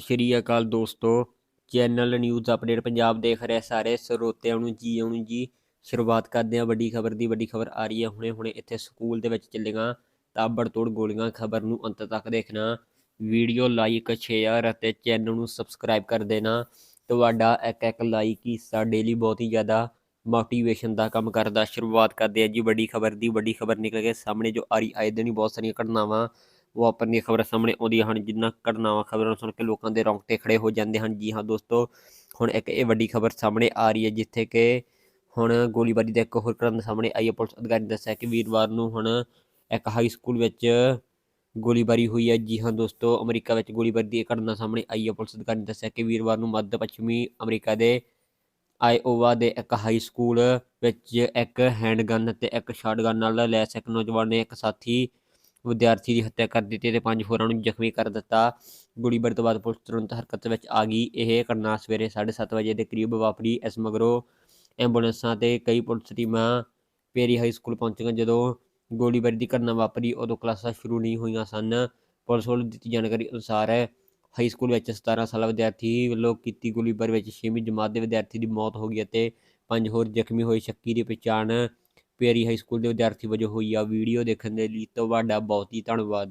ਸਤਿ ਸ਼੍ਰੀ ਅਕਾਲ ਦੋਸਤੋ। Channel news update Punjab ਦੇਖ ਰਹੇ ਸਾਰੇ ਸਰੋਤਿਆਂ ਨੂੰ ਜੀ, ਆਉਣ ਜੀ। ਸ਼ੁਰੂਆਤ ਕਰਦੇ ਹਾਂ ਵੱਡੀ ਖਬਰ ਦੀ, ਵੱਡੀ ਖਬਰ ਆ ਰਹੀ ਹੈ ਹੁਣੇ ਹੁਣੇ ਇੱਥੇ ਸਕੂਲ ਦੇ ਵਿੱਚ ਚੱਲੀਆਂ ਤਾਬੜਤੋੜ ਗੋਲੀਆਂ। ਖਬਰ ਨੂੰ ਅੰਤ ਤੱਕ ਦੇਖਣਾ, ਵੀਡੀਓ ਲਾਈਕ ਸ਼ੇਅਰ ਅਤੇ ਚੈਨਲ ਨੂੰ ਸਬਸਕ੍ਰਾਈਬ ਕਰ ਦੇਣਾ। ਤੁਹਾਡਾ ਇੱਕ ਇੱਕ ਲਾਈਕ ਹੀ ਸਾਡੇ ਲਈ ਬਹੁਤ ਹੀ ਜ਼ਿਆਦਾ ਮੋਟੀਵੇਸ਼ਨ ਦਾ ਕੰਮ ਕਰਦਾ। ਸ਼ੁਰੂਆਤ ਕਰਦੇ ਹਾਂ ਜੀ ਵੱਡੀ ਖਬਰ ਦੀ। ਵੱਡੀ ਖਬਰ ਨਿਕਲ ਕੇ ਸਾਹਮਣੇ ਜੋ ਆ ਰਹੀ ਆਏ ਦਿਨ ਹੀ ਬਹੁਤ ਸਾਰੀਆਂ ਘਟਨਾਵਾਂ ਉਹ ਆਪਣੀਆਂ ਖਬਰਾਂ ਸਾਹਮਣੇ ਆਉਂਦੀਆਂ ਹਨ, ਜਿੰਨਾ ਘਟਨਾਵਾਂ ਖਬਰਾਂ ਨੂੰ ਸੁਣ ਕੇ ਲੋਕਾਂ ਦੇ ਰੌਂਗਟੇ ਖੜੇ ਹੋ ਜਾਂਦੇ ਹਨ। ਜੀ ਹਾਂ ਦੋਸਤੋ, ਹੁਣ ਇੱਕ ਇਹ ਵੱਡੀ ਖਬਰ ਸਾਹਮਣੇ ਆ ਰਹੀ ਹੈ, ਜਿੱਥੇ ਕਿ ਹੁਣ ਗੋਲੀਬਾਰੀ ਦਾ ਇੱਕ ਹੋਰ ਘਟਨਾ ਸਾਹਮਣੇ ਆਈ ਹੈ। ਪੁਲਿਸ ਅਧਿਕਾਰੀ ਨੇ ਦੱਸਿਆ ਕਿ ਵੀਰਵਾਰ ਨੂੰ ਹੁਣ ਇੱਕ ਹਾਈ ਸਕੂਲ ਵਿੱਚ ਗੋਲੀਬਾਰੀ ਹੋਈ ਹੈ। ਜੀ ਹਾਂ ਦੋਸਤੋ, ਅਮਰੀਕਾ ਵਿੱਚ ਗੋਲੀਬਾਰੀ ਦੀ ਘਟਨਾ ਸਾਹਮਣੇ ਆਈ ਹੈ। ਪੁਲਿਸ ਅਧਿਕਾਰੀ ਨੇ ਦੱਸਿਆ ਕਿ ਵੀਰਵਾਰ ਨੂੰ ਮੱਧ ਪੱਛਮੀ ਅਮਰੀਕਾ ਦੇ ਆਇਓਵਾ ਦੇ ਇੱਕ ਹਾਈ ਸਕੂਲ ਵਿੱਚ ਇੱਕ ਹੈਂਡਗਨ ਅਤੇ ਇੱਕ ਸ਼ਾਟਗਨ ਨਾਲ ਲੈਸ ਇੱਕ ਨੌਜਵਾਨ ਨੇ ਇੱਕ ਸਾਥੀ ਵਿਦਿਆਰਥੀ ਦੀ ਹੱਤਿਆ ਕਰ ਦਿੱਤੀ ਤੇ ਪੰਜ ਹੋਰਾਂ ਨੂੰ ਜ਼ਖਮੀ ਕਰ ਦਿੱਤਾ। ਗੋਲੀਬਾਰੀ ਤੋਂ ਬਾਅਦ ਪੁਲਿਸ ਤੁਰੰਤ ਹਰਕਤ ਵਿੱਚ ਆ ਗਈ। ਇਹ ਘਟਨਾ ਸਵੇਰੇ 7:30 ਵਜੇ ਦੇ ਕਰੀਬ ਵਾਪਰੀ। ਇਸ ਮਗਰੋਂ ਐਂਬੂਲੈਂਸਾਂ ਤੇ ਕਈ ਪੁਲਿਸ ਟੀਮਾਂ ਪੇਰੀ ਹਾਈ ਸਕੂਲ ਪਹੁੰਚੀਆਂ। ਜਦੋਂ ਗੋਲੀਬਾਰੀ ਦੀ ਘਟਨਾ ਵਾਪਰੀ, ਉਦੋਂ ਕਲਾਸਾਂ ਸ਼ੁਰੂ ਨਹੀਂ ਹੋਈਆਂ ਸਨ। ਪੁਲਿਸ ਵੱਲੋਂ ਦਿੱਤੀ ਜਾਣਕਾਰੀ ਅਨੁਸਾਰ ਹਾਈ ਸਕੂਲ ਵਿੱਚ 17 ਸਾਲਾ ਵਿਦਿਆਰਥੀ ਵੱਲੋਂ ਕੀਤੀ ਗੋਲੀਬਾਰੀ ਵਿੱਚ 6ਵੀਂ ਜਮਾਤ ਦੇ ਵਿਦਿਆਰਥੀ ਦੀ ਮੌਤ ਹੋ ਗਈ ਅਤੇ ਪੰਜ ਹੋਰ ਜ਼ਖਮੀ ਹੋਏ। ਸ਼ੱਕੀ ਦੀ ਪਛਾਣ ਪੇਰੀ ਹਾਈ ਸਕੂਲ ਦੇ ਵਿਦਿਆਰਥੀ ਵਜੋਂ ਹੋਈ ਆ। ਵੀਡੀਓ ਦੇਖਣ ਦੇ ਲਈ ਤੁਹਾਡਾ ਬਹੁਤ ਹੀ ਧੰਨਵਾਦ।